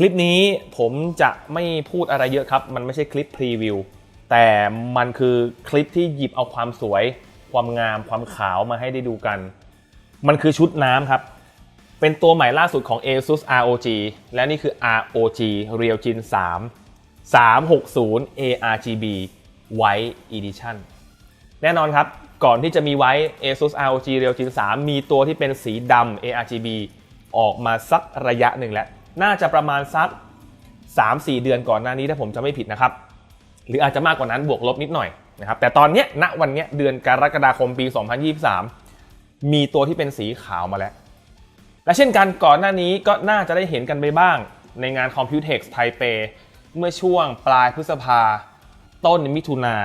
คลิปนี้ผมจะไม่พูดอะไรเยอะครับ มันไม่ใช่คลิปพรีวิว แต่มันคือคลิปที่หยิบเอาความสวย ความงาม ความขาวมาให้ได้ดูกัน มันคือชุดน้ำครับ เป็นตัวใหม่ล่าสุดของ ASUS ROG และนี่คือ ROG Realgin 3 360 ARGB White Edition แน่นอนครับ ก่อนที่จะมีไว้ ASUS ROG Realgin 3 มีตัวที่เป็นสีดำ ARGB ออกมาสักระยะหนึ่งแล้ว น่าจะประมาณสัก3-4 เดือนก่อนหน้านี้ถ้าผมจะไม่ผิดนะครับ หรืออาจจะมากกว่านั้นบวกลบนิดหน่อยนะครับแต่ตอนเนี้ยณวันเนี้ยเดือนกรกฎาคมปี 2023 มีตัวที่เป็นสีขาวมาแล้ว และเช่นกันก่อนหน้านี้ก็น่าจะได้เห็นกันไปบ้าง ในงาน Computex ไทเปเมื่อช่วงปลายพฤษภาต้นมิถุนา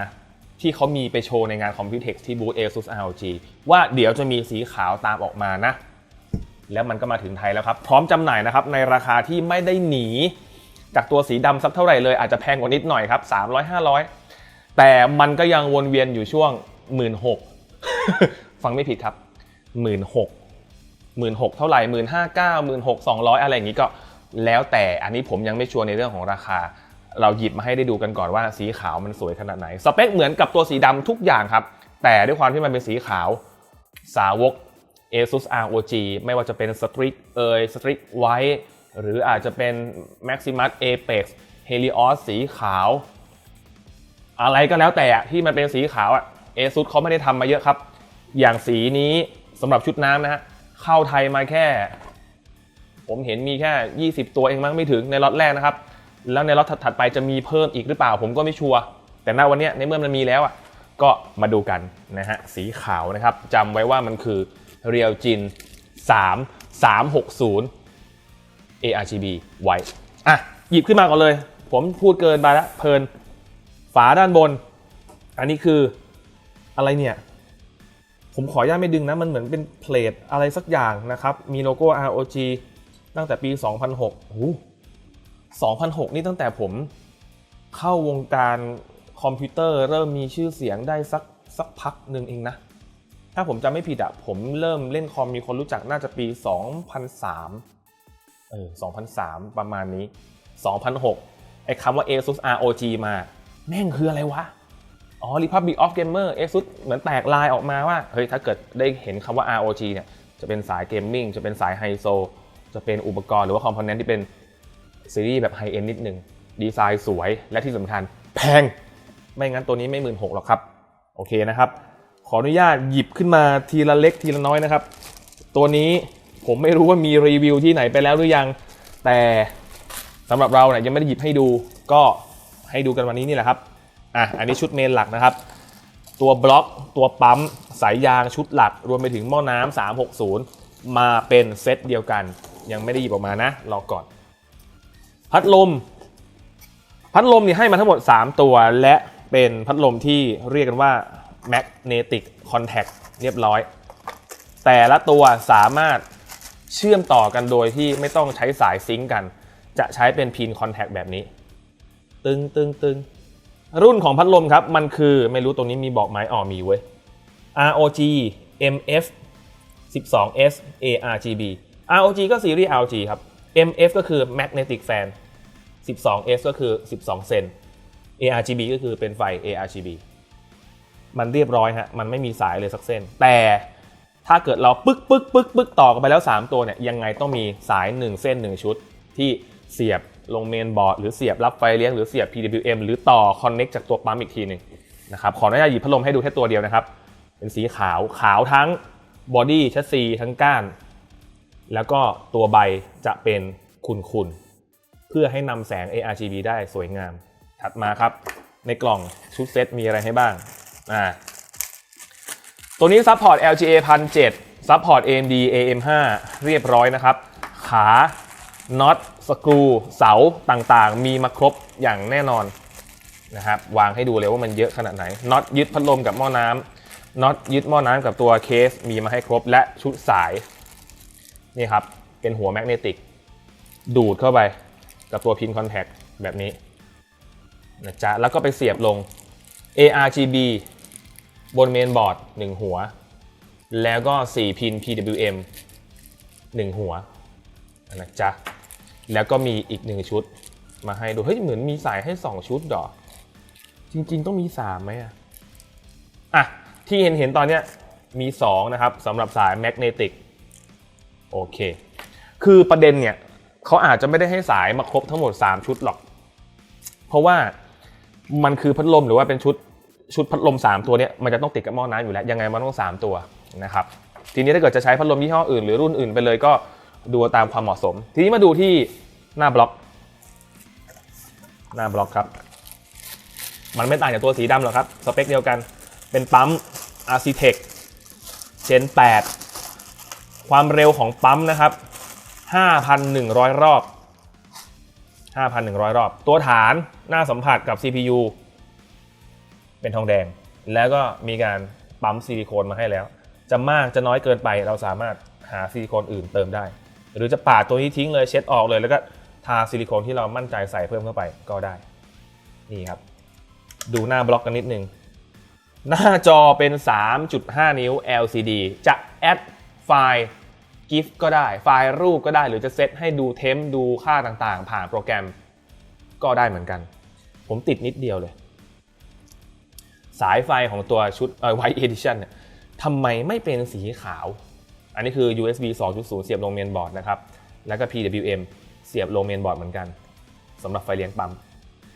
ที่เขามีไปโชว์ในงาน Computex ที่บูธ ASUS ROG ว่าเดี๋ยวจะมีสีขาวตามออกมานะ แล้วมันก็มาถึงไทยแล้วครับ พร้อมจำหน่ายนะครับในราคาที่ไม่ได้หนี จากตัวสีดำสักเท่าไหร่เลยอาจจะแพงกว่านิดหน่อยครับ300 500 แต่มันก็ยังวนเวียนอยู่ช่วง 1 6ื่นฟังไม่ผิดครับ 1 6ื่นหมื่นหกเท่าไหร่หมื่นห้าเก้าหมื่นหกสองร้อยอะไรอย่างนี้ก็แล้วแต่อันนี้ผมยังไม่ชัวร์ในเรื่องของราคา เราหยิบมาให้ได้ดูกันก่อนว่าสีขาวมันสวยขนาดไหน สเปคเหมือนกับตัวสีดำทุกอย่างครับ แต่ด้วยความที่มันเป็นสีขาว สาวก ASUS ROG ไม่ว่าจะเป็น Strix เอย Strix White หรืออาจจะเป็น Maximus Apex Helios สีขาว อะไรก็แล้วแต่ที่มันเป็นสีขาวอะ ASUS เขาไม่ได้ทำมาเยอะครับ อย่างสีนี้สำหรับชุดน้ำนะฮะเข้าไทยมาแค่ ผมเห็นมีแค่ 20 ตัวเองมั้งไม่ถึงในล็อตแรกนะครับ แล้วในล็อตถัดไปจะมีเพิ่มอีกหรือเปล่าผมก็ไม่ชัวร์แต่ณวันนี้ในเมื่อมันมีแล้วอะ ก็มาดูกันนะฮะสีขาวนะครับจำไว้ว่ามันคือ Realgin 3 360 ARGB White อะหยิบขึ้นมาก่อนเลย ผมพูดเกินไปแล้วเพลินฝาด้านบน อันนี้คืออะไรเนี่ย ผมขออนุญาตไม่ดึงนะ มันเหมือนเป็นเพลทอะไรสักอย่างนะครับ มีโลโก้ ROG ตั้งแต่ปี 2006โอ้2006 นี่ตั้งแต่ผมเข้าวงการ คอมพิวเตอร์เริ่มมีชื่อเสียงได้สักสักพักหนึ่งเองนะ ถ้าผมจำไม่ผิดอะผมเริ่มเล่นคอมมีคนรู้จักน่าจะปี 2003 เออ 2003 ประมาณนี้ 2006 ไอ้คำว่า ASUS ROG มา แม่งคืออะไรวะ อ๋อ Republic of Gamer ASUS เหมือนแตกลายออกมาว่า เฮ้ย ถ้าเกิดได้เห็นคำว่า ROG เนี่ย จะเป็นสายเกมมิ่ง จะเป็นสายไฮโซ จะเป็นอุปกรณ์หรือว่าคอมโพเนนต์ที่เป็นซีรีส์แบบไฮเอ็นนิดนึง ดีไซน์สวย และที่สำคัญแพง ไม่งั้นตัวนี้ไม่หมื่นหกหรอกครับ โอเคนะครับ ขออนุญาตหยิบขึ้นมาทีละเล็กทีละน้อยนะครับ ตัวนี้ผมไม่รู้ว่ามีรีวิวที่ไหนไปแล้วหรือยัง แต่สำหรับเราเนี่ยยังไม่ได้หยิบให้ดู ก็ให้ดูกันวันนี้นี่แหละครับ อะ อันนี้ชุดเมนหลักนะครับ ตัวบล็อก ตัวปั๊ม สายยางชุดหลัก รวมไปถึงหม้อน้ำ360 มาเป็นเซตเดียวกัน ยังไม่ได้หยิบออกมานะ รอก่อน พัดลม พัดลมนี่ให้มาทั้งหมด 3 ตัวและ เป็นพัดลมที่เรียกกันว่า magnetic contact เรียบร้อย แต่ละตัวสามารถเชื่อมต่อกันโดยที่ไม่ต้องใช้สายซิงก์กัน จะใช้เป็นพินคอนแทคแบบนี้ ตึงตึงตึงรุ่นของพัดลมครับ มันคือไม่รู้ตรงนี้มีบอกไหมอ๋อมีเว้ย ROG MF 12S ARGB ROG ก็ซีรีส์ ROG ครับ MF ก็คือ Magnetic Fan 12S ก็คือ 12 เซน ARGB ก็คือเป็นไฟ ARGB มันเรียบร้อยฮะ มันไม่มีสายเลยสักเส้น แต่ถ้าเกิดเราปึ๊กปึ๊กปึ๊กปึ๊กต่อกันไปแล้ว 3 ตัวเนี่ย ยังไงต้องมีสาย 1 เส้น 1 ชุด ที่เสียบลงเมนบอร์ด หรือเสียบรับไฟเลี้ยง หรือเสียบ PWM หรือต่อคอนเน็กจากตัวปั๊มอีกทีหนึ่งนะครับ ขออนุญาตหยิบพัดลมให้ดูแค่ตัวเดียวนะครับ เป็นสีขาวขาวทั้งบอดี้ชัสซีทั้งก้าน แล้วก็ตัวใบจะเป็นคุนๆเพื่อให้นำแสง ARGB ได้สวยงาม ถัดมาครับ ในกล่องชุดเซตมีอะไรให้บ้างอ่าตัวนี้ซัพพอร์ต LGA 1007ซัพพอร์ต AMD AM5 เรียบร้อยนะครับ ขาน็อตสกรูเสาต่างๆ มีมาครบอย่างแน่นอนนะครับวางให้ดูเลยว่ามันเยอะขนาดไหนน็อตยึดพัดลมกับหม้อน้ำน็อตยึดหม้อน้ำกับตัวเคสมีมาให้ครบและชุดสายนี่ครับเป็นหัวแมกเนติกดูดเข้าไปกับตัวพินคอนแทคแบบนี้ นะจ๊ะ แล้วก็ไปเสียบลง ARGB บนเมนบอร์ด1หัว แล้วก็ 4 พิน PWM 1 หัวนะจ๊ะ แล้วก็มีอีกหนึ่งชุดมาให้ดู เฮ้ย เหมือนมีสายให้ 2 ชุดเหรอจริง ๆ ต้องมี3ไหมอะอะ ที่เห็นเห็นตอนเนี้ยมี 2 นะครับสำหรับสายแมกเนติกโอเค คือประเด็นเนี่ยเขาอาจจะไม่ได้ให้สายมาครบทั้งหมด 3 ชุดหรอก เพราะว่า มันคือพัดลมหรือว่าเป็นชุดชุดพัดลม 3 ตัวเนี้ยมันจะต้องติดกับหม้อน้ำอยู่แล้วยังไงมันต้อง 3 ตัวนะครับทีนี้ถ้าเกิดจะใช้พัดลมยี่ห้ออื่นหรือรุ่นอื่นไปเลยก็ดูตามความเหมาะสม ทีนี้มาดูที่หน้าบล็อก หน้าบล็อกครับ มันไม่ต่างจากตัวสีดำหรอกครับ สเปคเดียวกันเป็นปั๊ม Architect Gen 8 ความเร็วของปั๊มนะครับ 5,100 รอบ 5,100 รอบ ตัวฐานหน้าสัมผัสกับ CPU เป็นทองแดง แล้วก็มีการปั๊มซิลิโคนมาให้แล้ว จะมากจะน้อยเกินไปเราสามารถหาซิลิโคนอื่นเติมได้ หรือจะปาดตัวนี้ทิ้งเลยเช็ดออกเลย แล้วก็ทาซิลิโคนที่เรามั่นใจใส่เพิ่มเข้าไปก็ได้ นี่ครับ ดูหน้าบล็อกกันนิดนึง หน้าจอเป็น 3.5 นิ้ว LCD จะแอดไฟล์ GIF ก็ได้ ไฟล์รูปก็ได้ หรือจะเซตให้ดูเทมดูค่าต่างๆ ผ่านโปรแกรมก็ได้เหมือนกัน ผมติดนิดเดียวเลย สายไฟของตัวชุดเอ่อ White Edition เนี่ยทำไมไม่เป็นสีขาว อันนี้คือ USB 2.0 เสียบลงเมนบอร์ดนะครับ แล้วก็ PWM เสียบลงเมนบอร์ดเหมือนกันสำหรับไฟเลี้ยงปั๊ม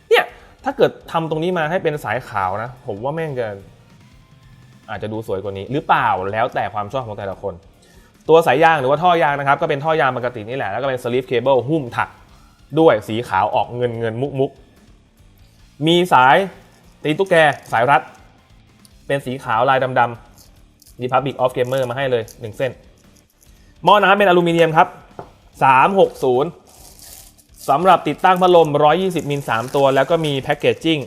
เนี่ย ถ้าเกิดทำตรงนี้มาให้เป็นสายขาวนะ ผมว่าแม่งจะอาจจะดูสวยกว่านี้ หรือเปล่าแล้วแต่ความชอบของแต่ละคน ตัวสายยางหรือว่าท่อยางนะครับก็เป็นท่อยางปกตินี่แหละแล้วก็เป็นสลิปเคเบิลหุ้มถักด้วยสีขาวออกเงินเงินมุกมุกมีสายตีตุ๊กแกสายรัด เป็นสีขาวลายดำๆ Republic of Gamer มาให้เลย 1 เส้น หม้อน้ำเป็นอลูมิเนียมครับ 360สำหรับติดตั้งพัดลม 120 มิล 3 ตัว แล้วก็มีแพ็กเกจจิ้ง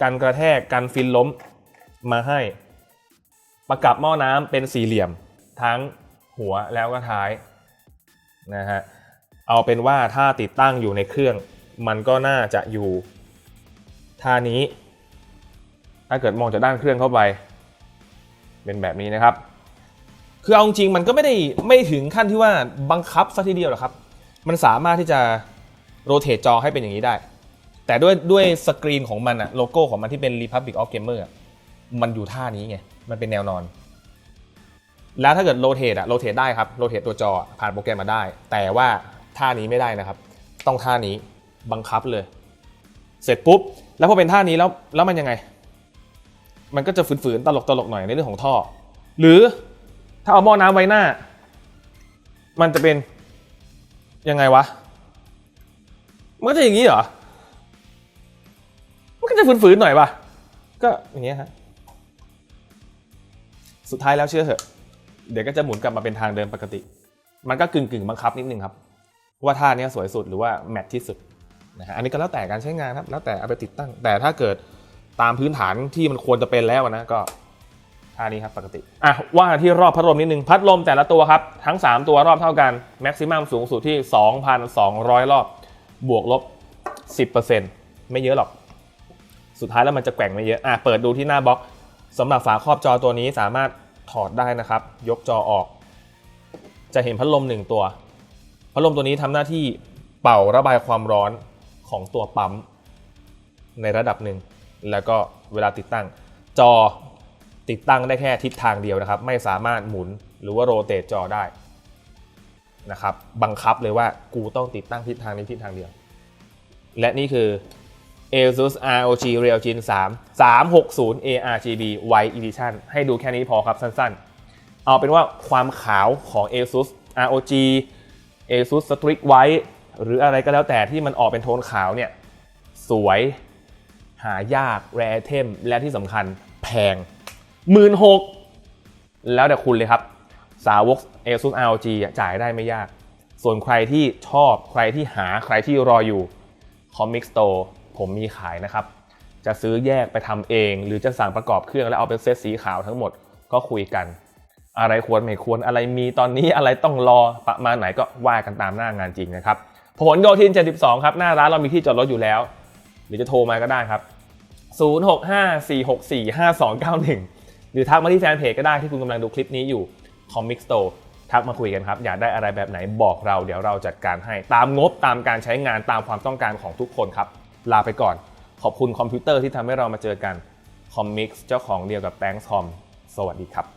กันกระแทกกันฟินล้มมาให้ ประกับหม้อน้ำเป็นสี่เหลี่ยมทั้ง หัวแล้วก็ท้ายนะฮะเอาเป็นว่าถ้าติดตั้งอยู่ในเครื่อง มันก็น่าจะอยู่ท่านี้ ถ้าเกิดมองจากด้านเครื่องเข้าไป เป็นแบบนี้นะครับ คือเอาจริงมันก็ไม่ได้ไม่ถึงขั้นที่ว่าบังคับซะทีเดียวหรอกครับ มันสามารถที่จะโรเตทจอให้เป็นอย่างนี้ได้ แต่ด้วยด้วยสกรีนของมันอะโลโก้ของมันที่เป็น Republic of Gamer อะมันอยู่ท่านี้ไง มันเป็นแนวนอน แล้วถ้าเกิดโรเตทอะโรเตทได้ครับโรเตทตัวจอผ่านโปรแกรมมาได้ แต่ว่าท่านี้ไม่ได้นะครับ ต้องท่านี้บังคับเลย เสร็จปุ๊บ แล้วพอเป็นท่านี้แล้วแล้วมันยังไง มันก็จะฝืนๆตลกตลกหน่อยในเรื่องของท่อ หรือถ้าเอาหม้อน้ำไว้หน้า มันจะเป็นยังไงวะมันก็จะอย่างนี้เหรอมันก็จะฝืนๆหน่อยป่ะก็อย่างเงี้ยฮะสุดท้ายแล้วเชื่อเถอะ เดี๋ยวก็จะหมุนกลับมาเป็นทางเดิมปกติ มันก็กึ่งกึ่งบังคับนิดนึงครับ ว่าท่าเนี้ยสวยสุดหรือว่าแมทที่สุดนะฮะอันนี้ก็แล้วแต่การใช้งานครับ แล้วแต่เอาไปติดตั้ง แต่ถ้าเกิดตามพื้นฐานที่มันควรจะเป็นแล้วนะก็ท่านี้ครับปกติอะว่าที่รอบพัดลมนิดนึงพัดลมแต่ละตัวครับ ทั้ง 3 ตัวรอบเท่ากันแม็กซิมัมสูงสุดที่ 2,200 รอบบวกลบ 10%ไม่เยอะหรอก สุดท้ายแล้วมันจะแกว่งไม่เยอะอะเปิดดูที่หน้าบล็อกสำหรับฝาครอบจอตัวนี้สามารถ ถอดได้นะครับ ยกจอออก จะเห็นพัดลม1ตัว พัดลมตัวนี้ทำหน้าที่เป่าระบายความร้อนของตัวปั๊ม ในระดับหนึ่ง แล้วก็เวลาติดตั้ง จอติดตั้งได้แค่ทิศทางเดียวนะครับ ไม่สามารถหมุนหรือว่าโรเตทจอได้นะครับ บังคับเลยว่ากูต้องติดตั้งทิศทางนี้ทิศทางเดียว และนี่คือ ASUS ROG Real Gen 3 360 ARGB White Edition ให้ดูแค่นี้พอครับสั้นๆ เอาเป็นว่าความขาวของ ASUS ROG ASUS Strix White หรืออะไรก็แล้วแต่ที่มันออกเป็นโทนขาวเนี่ย สวยหายากแรเทมและที่สำคัญแพงหมื่นหกแล้วแต่คุณเลยครับ สาวก ASUS ROG จ่ายได้ไม่ยาก ส่วนใครที่ชอบใครที่หาใครที่รออยู่ Comic Store ผมมีขายนะครับ จะซื้อแยกไปทำเอง หรือจะสั่งประกอบเครื่องแล้วเอาเป็นเซตสีขาวทั้งหมดก็คุยกัน อะไรควรไม่ควรอะไรมีตอนนี้อะไรต้องรอประมาณไหนก็ว่ากันตามหน้างานจริงนะครับผลโยธิน 72 ครับ หน้าร้านเรามีที่จอดรถอยู่แล้ว หรือจะโทรมาก็ได้ครับ 0654645291 หรือทักมาที่แฟนเพจก็ได้ที่คุณกำลังดูคลิปนี้อยู่ Comic Store ทักมาคุยกันครับ อยากได้อะไรแบบไหนบอกเราเดี๋ยวเราจัดการให้ตามงบตามการใช้งานตามความต้องการของทุกคนครับ ลาไปก่อน ขอบคุณคอมพิวเตอร์ที่ทำให้เรามาเจอกันคอมมิกส์เจ้าของเดียวกับแ a ง k ์คอมสวัสดีครับ